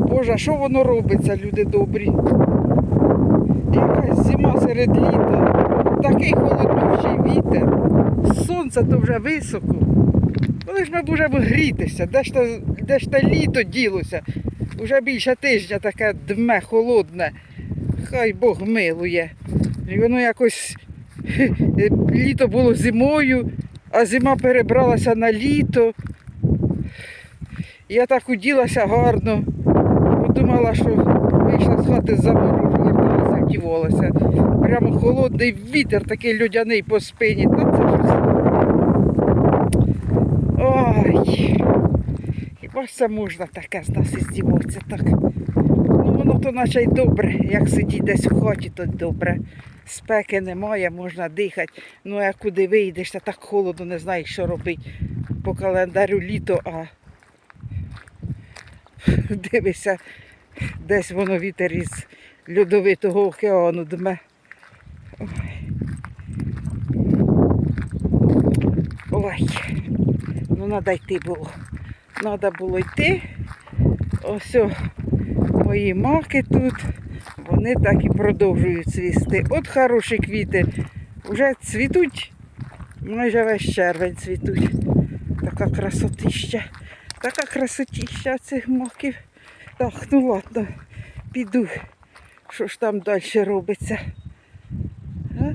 Боже, що воно робиться, люди добрі? Якась зима серед літа, такий холоднющий вітер, сонце то вже високо. Коли ж ми будемо грітися, де ж те, де ж те літо ділося? Уже більше тижня таке дме холодне. Хай Бог милує. І воно якось літо було зимою, а зима перебралася на літо. Я так уділася гарно. Подумала, що вийшла з хати заморожу, верталася, вдівалася. Прямо холодний вітер, такий людяний по спині. Та це. Ой. Хіба це можна таке з нас здіватися так? Ну воно то наче й добре, як сидіть десь в хаті, то добре. Спеки немає, можна дихати. Ну а куди вийдеш, та так холодно, не знаєш, що робити. По календарю літо, а дивишся, десь воно вітер із льодовитого океану дме. Ой. Ну, треба йти було. Треба було йти. Ось мої маки тут. Вони так і продовжують цвісти. От хороші квіти. Вже цвітуть. Майже весь червень цвітуть. Така красотища. Така красотища цих маків. Так, ну ладно, піду. Що ж там далі робиться? А?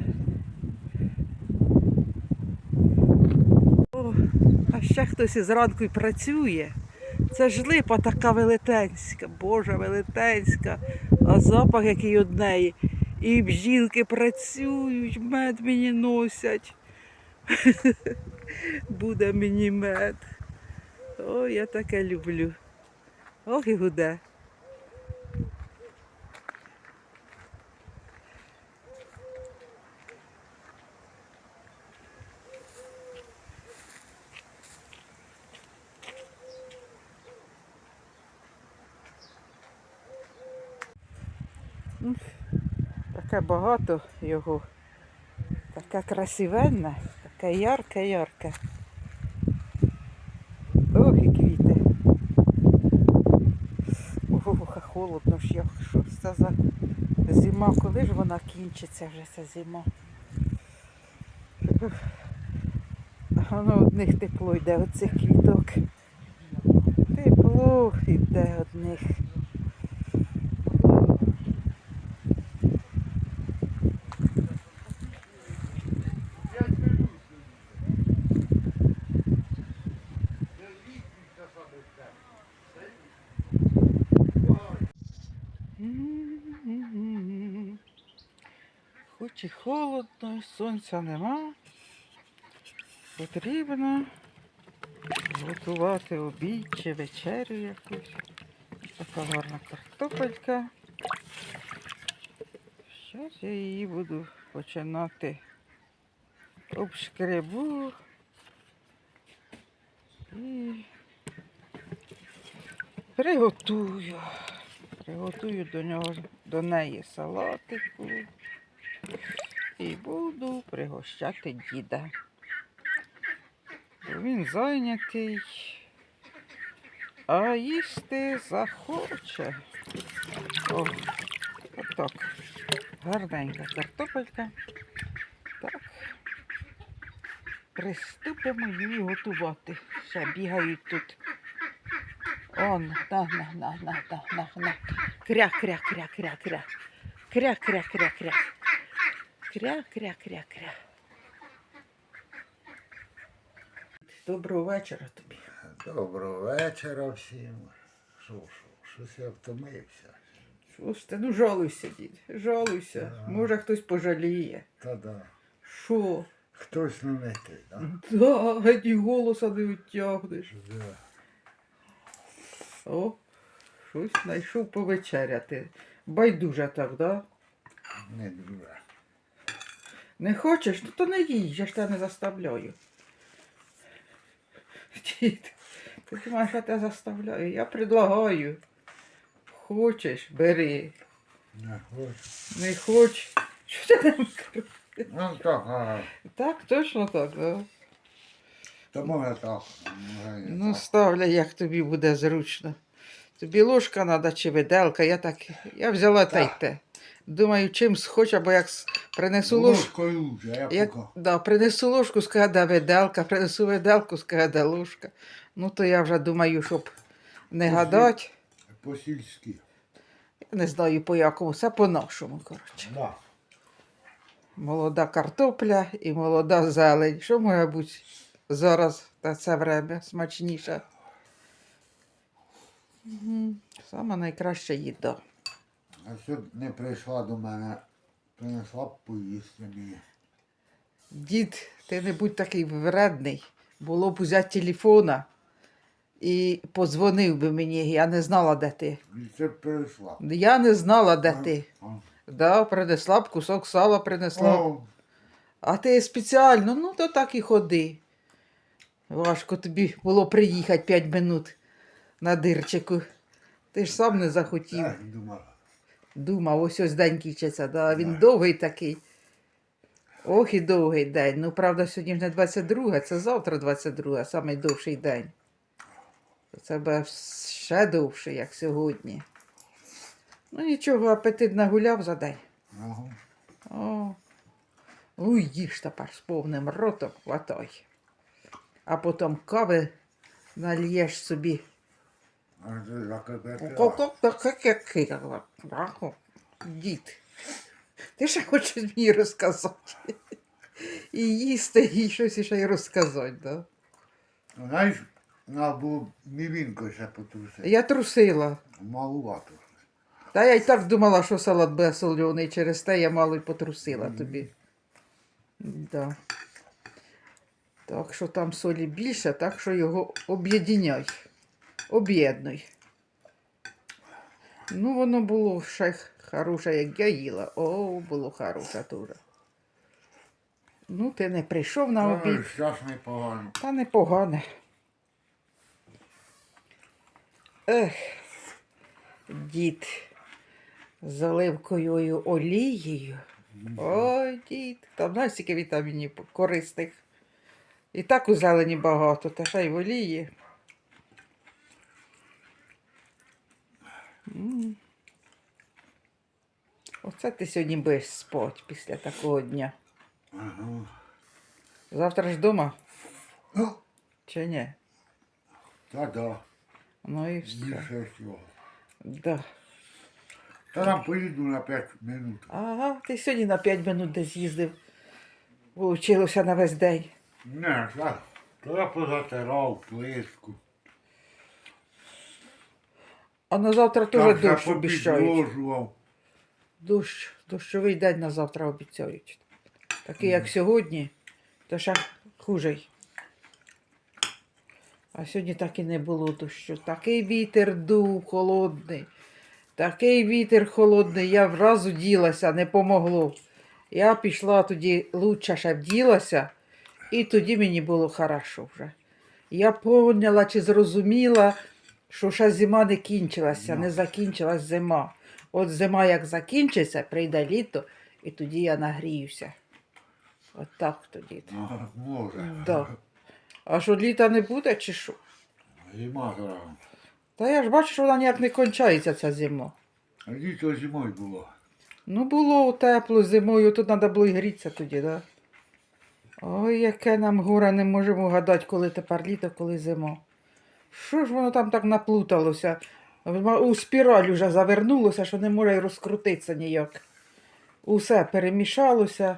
О, а ще хтось із й працює. Це ж липа така велетенська, Божа велетенська, а запах який од неї. І бжілки працюють, мед мені носять. Буде мені мед. О, я таке люблю. Ох і гуде. Таке багато його. Таке красивенне, таке ярке-ярке. Ох, і квіти. Ох, а холодно ж як. Що це за зима? Коли ж вона кінчиться вже ця зима? Воно одних тепло йде оцих цих квіток. Тепло йде одних. М-м-м. Хоч і холодно, сонця нема. Потрібно готувати обід чи вечерю якусь. Така гарна картопелька. Зараз я її буду починати обшкребу і приготую. Приготую до нього до неї салатику і буду пригощати діда. Він зайнятий, а їсти захоче. О, отак. Гарненька картопелька. Так. Приступимо її готувати. Ще бігають тут. Он, на, на, на, на, на, на, на. Кря, кря, кря, кря, кря. Кря, кря, кря, кря. Кря, кря, кря, кря. Доброго вечора тобі. Доброго вечора всім. Що, що, щось я втомився. Що ж ти, ну жалуйся, дід, жалуйся. Ага. Може хтось пожаліє. Та да. Що? Хтось не митий, да? Да, геть і голоса не витягнеш. Да. О, щось знайшов повечеряти. Байдуже так, да? Не дуже. Не хочеш? Ну то не їж, я ж тебе не заставляю. Дід, ти думаєш, я тебе заставляю? Я предлагаю. Хочеш, бери. Не хочу. Не хочеш. Що ти там? Ну так, а, Так, точно так, да? то може так. Може, і Ну, так. ставляй, як тобі буде зручно. Тобі ложка треба чи виделка. Я так. Я взяла та й Так. те. Думаю, чим схоче, бо як принесу ложку. Я Як, да, принесу ложку, скаже, да виделка, принесу виделку, скаже, да ложка. Ну, то я вже думаю, щоб не гадати. По-сільськи. Я не знаю по якому, все по-нашому, коротше. Да. Молода картопля і молода зелень. Що може бути зараз на це время смачніше? Мгм. Сама найкраща їда. А що не прийшла до мене, принесла б поїсти мені. Дід, ти не будь такий вредний. Було б взяти телефона і подзвонив би мені. Я не знала, де ти. І це прийшла. Я не знала, де ти. А. Да, принесла б кусок сала принесла. б. О, А ти спеціально, ну то так і ходи. Важко тобі було приїхати 5 минут на дирчику. Ти ж сам не захотів. так, думала. Думав, ось ось день кінчиться, да, він довгий такий. Ох і довгий день. Ну, правда, сьогодні ж не 22, це завтра 22, самий довший день. Це буде ще довше, як сьогодні. Ну нічого, апетит нагуляв за день. Ага. О. Ну, їж тепер з повним ротом, хватай. А потім кави нальєш собі. Дід. Ти ще хочеш мені розказати? І їсти, і щось ще й розказати, да? Знаєш, треба було мівінкою ще потрусити. Я трусила. Малувато. Та я й так думала, що салат буде соляний, через те я мало й потрусила тобі. Да. Так що там солі більше, так що його об'єдняй. Об'єднуй. Ну, воно було ще хороше, як я їла. О, було хороше теж. Ну, ти не прийшов на обід. Щас непогано. Та непогане. Ех, дід з оливковою олією. Ой, дід, там знаєш, скільки вітамінів корисних. І так у зелені багато, та ще й в олії. Оце ти сьогодні будеш спати після такого дня. Ага. Завтра ж вдома, О, чи ні? Та да, Ну і все. більше всього. Да. Та там поїду на 5 минут. Ага, ти сьогодні на 5 минут десь їздив. Получилося на весь день. Не, так. То я позатирав плитку. А на завтра теж дощ обіцяють. Дощ, дощовий день на завтра обіцяють. Такий, як сьогодні, то ще хужий. А сьогодні так і не було дощу. Такий вітер дув холодний. Такий вітер холодний, я вразу ділася, не помогло. Я пішла тоді лучше ще вділася, і тоді мені було хорошо вже. Я поняла чи зрозуміла, що ще зима не кінчилася, Ну. не закінчилась зима. От зима як закінчиться, прийде літо, і тоді я нагріюся. От так тоді. Ага, може. Да. А що літа не буде, чи що? Зима зараз. Та я ж бачу, що вона ніяк не кончається ця зима. А літо зимою було. Ну, було тепло зимою, тут треба було і грітися тоді, да? Ой, яке нам горе, не можемо гадати, коли тепер літо, коли зима. Що ж воно там так наплуталося? У спіраль вже завернулося, що не може й розкрутитися ніяк. Усе перемішалося.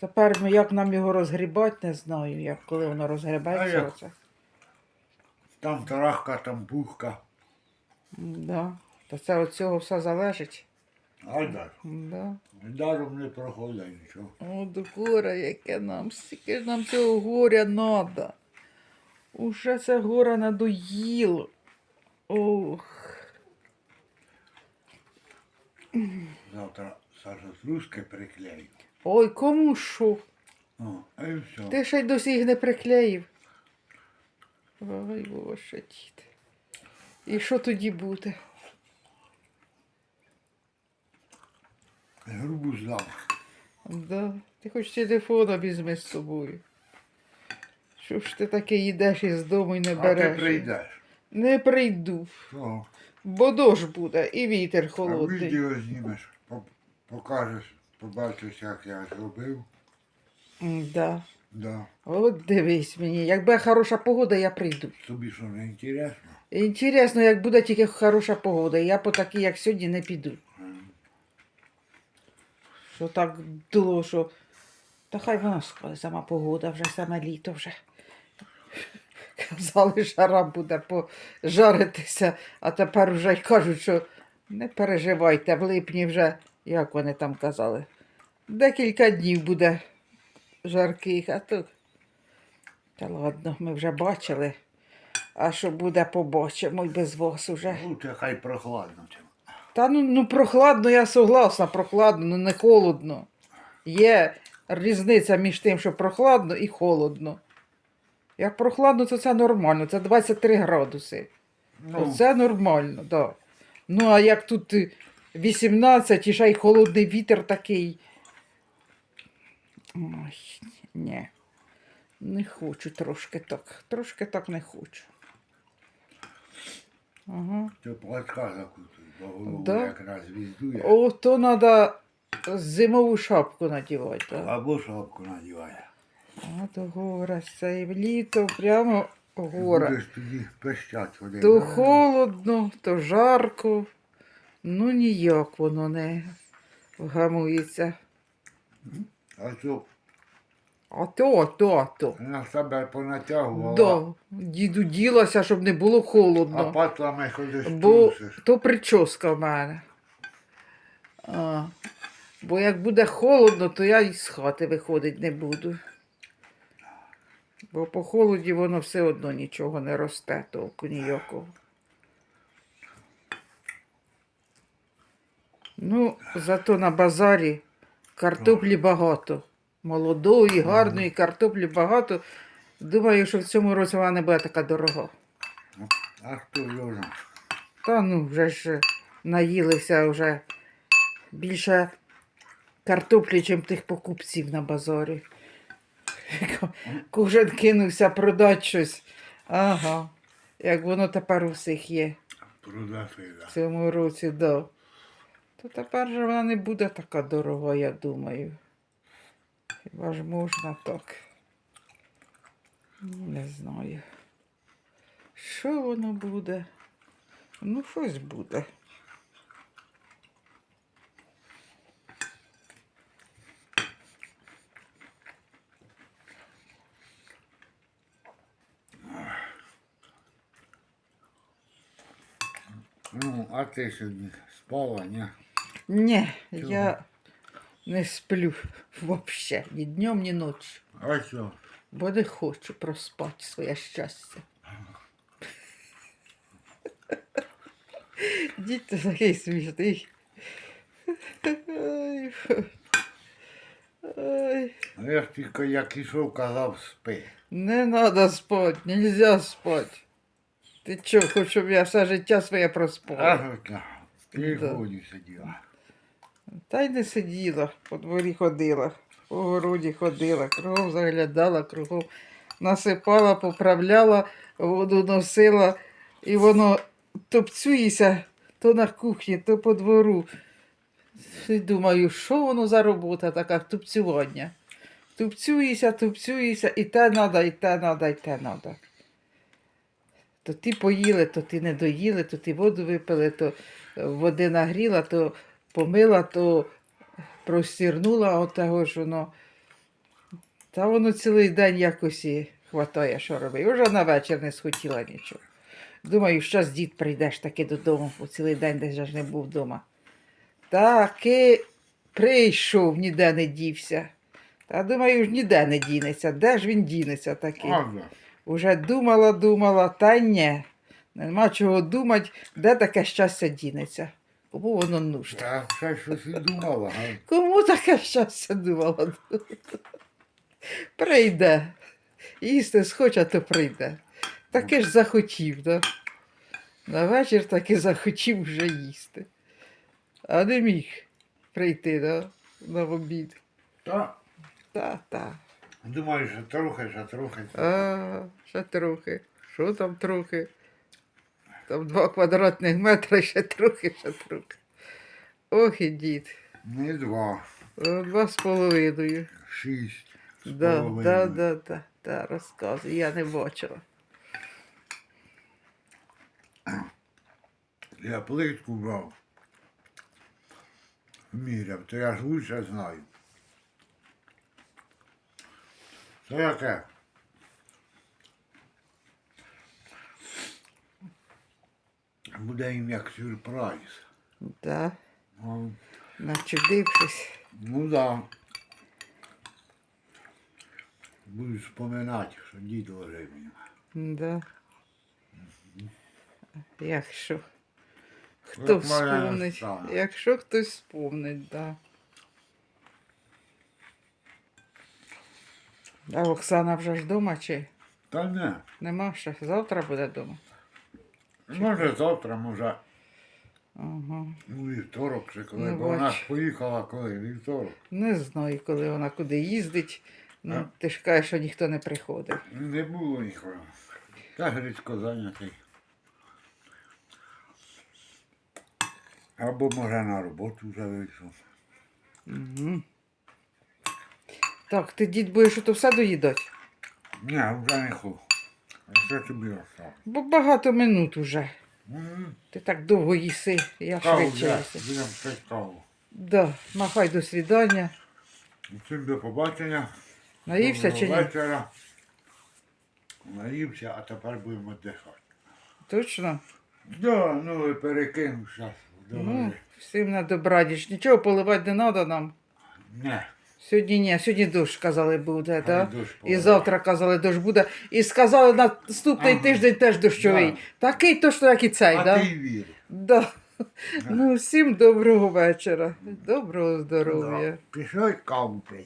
Тепер ми як нам його розгрібати, не знаю, як коли воно А розгрібається. як? Оце. Там трахка, там бухка. Да. Та це від цього все залежить. А дай. Да. Даром не проходить нічого. От горе, яке нам, скільки ж нам цього горя надо. Уже це горе надоїло. Ох. Завтра Саша з руски приклеїть. Ой, кому що? О, і все. Ти ще й досі їх не приклеїв. Ой, боже, дід. І що тоді буде? Грубу здам. Да. Ти хоч телефон візьми з собою. Що ж ти таке їдеш із дому і не А ти прийдеш. Не прийду, Що? бо дощ буде і вітер А холодний. відео знімеш, покажеш, побачиш, як я зробив. Да. Да. От дивись мені, якби хороша погода, я прийду. Тобі що не інтересно? Інтересно, як буде тільки хороша погода, я по такій, як сьогодні, не піду. Що так дуло, що. Та хай вона сама погода, вже саме літо вже. Казали, жара буде пожаритися, а тепер вже й кажуть, що не переживайте, в липні вже, як вони там казали, декілька днів буде жарких, а то. Та ладно, ми вже бачили. А що буде, побачимо й без вас уже. Лучше хай прохладно. Та ну, ну прохладно, я согласна, прохладно, ну не холодно. Є різниця між тим, що прохладно і холодно. Як прохладно, то це нормально, це 23 градуси. Ну, Це нормально, так. Да. Ну, а як тут е, 18 і ще й холодний вітер такий. Ой, ні. Не хочу трошки так. Трошки так не хочу. Ага. ти плачка закутуй, бо голову Да. якраз віздує. О, то треба зимову шапку надівати. Або шапку надіває. А то гора, це і літо прямо гора. Будеш тоді пищать один. То холодно, то жарко. Ну ніяк воно не вгамується. А то А то, а то, а то. на себе понатягувала. Да, діду ділася, щоб не було холодно. А патлами ходиш Бо трусиш. то прическа в мене. А, бо як буде холодно, то я із хати виходити не буду. Бо по холоді воно все одно нічого не росте, толку ніякого. Ну, зато на базарі картоплі багато. Молодої, гарної картоплі багато. Думаю, що в цьому році вона не буде така дорога. А хто його? Та ну вже ж наїлися вже більше картоплі, чим тих покупців на базарі. Кожен кинувся продати щось. Ага. Як воно тепер у всіх є Продати, в цьому році, да. То тепер же вона не буде така дорога, я думаю. Хіба ж можна так? Ну, Не знаю. Що воно буде? Ну, щось буде. Ну, а ти сьогодні спала, ні? Ні, Чого? я не сплю взагалі, ні днем, ні ночі. А що? Бо не хочу проспати своє щастя. Дід ти такий смішний. Ой. Ой. Я ж тільки як ішов, казав спи. Не треба спати, нельзя спати. Ти чо, хочеш, щоб я все життя своє проспала? Ти Да. годі сиділа. Та й не сиділа, по дворі ходила, по городі ходила, кругом заглядала, кругом насипала, поправляла, воду носила, і воно топцюється то на кухні, то по двору. І думаю, що воно за робота така тупцювання. Тупцюєшся, тупцюєшся, і те надо, і те надо, і те надо. То ти поїли, то ти не доїли, то ти воду випили, то е, води нагріла, то помила, то простірнула от ж воно. Та воно цілий день якось і хватає, що робить. Уже на вечір не схотіла нічого. Думаю, щас дід прийдеш таки додому, бо цілий день десь ж не був вдома. Таки прийшов, ніде не дівся. Та думаю, ж ніде не дінеться. Де ж він дінеться такий? Уже думала, думала, та ні. Нема чого думати, де таке щастя дінеться. Кому воно нужно? Я все щось і думала. га? Кому таке щастя думала? Прийде. Їсти схоче, то прийде. Таке ж захотів, да? На вечір таки захотів вже їсти. А не міг прийти, да? На обід. Та, Та, та. думаю, що трохи, що трохи. А, ще трохи. Що там трохи? Там два квадратних метри, ще трохи, ще трохи. Ох і дід. Не два, Два з половиною. шість. з Да, половиною. да, да, да, да, розказуй, я не бачила. Я плитку брав. Міряв, то я ж лучше знаю. Це яке? Буде їм як сюрприз. Да, Ну, начудившись. Ну да. Буду вспоминати, що дід мені. Да. Якщо хто вспомнить, якщо хтось вспомнить, да. А Оксана вже ж вдома чи Та не. нема ще? Завтра буде вдома. Може завтра, може Ага. у вівторок чи коли. Ну, бо вона бач. ж поїхала коли, вівторок. Не знаю, коли вона куди їздить. Ну, А? ти ж кажеш, що ніхто не приходив. Не було нікого. Та Грицько зайнятий. Або може на роботу вже вийшов. Угу. Так, ти дід будеш ото все доїдати? Ні, вже не хочу. А що тобі осталось? Бо багато минут уже. М, Ти так довго їси, я Каву швидше їси. будемо пити каву. Да, махай до свідання. Всім до побачення. Наївся чи Доброго ні? вечора. Наївся, а тепер будемо віддихати. Точно? Да, ну і перекинув зараз. Ну, всім на добрадіч. Нічого поливати не треба нам. Не. Сьогодні ні, сьогодні дощ казали буде, а да? дощ І завтра казали, дощ буде. І сказали на наступний Ага. тиждень теж дощовий. Да. Такий точно, як і цей, А так? ти вір. Да. Ну, всім доброго вечора. Доброго здоров'я. Да. Пішли каву пити.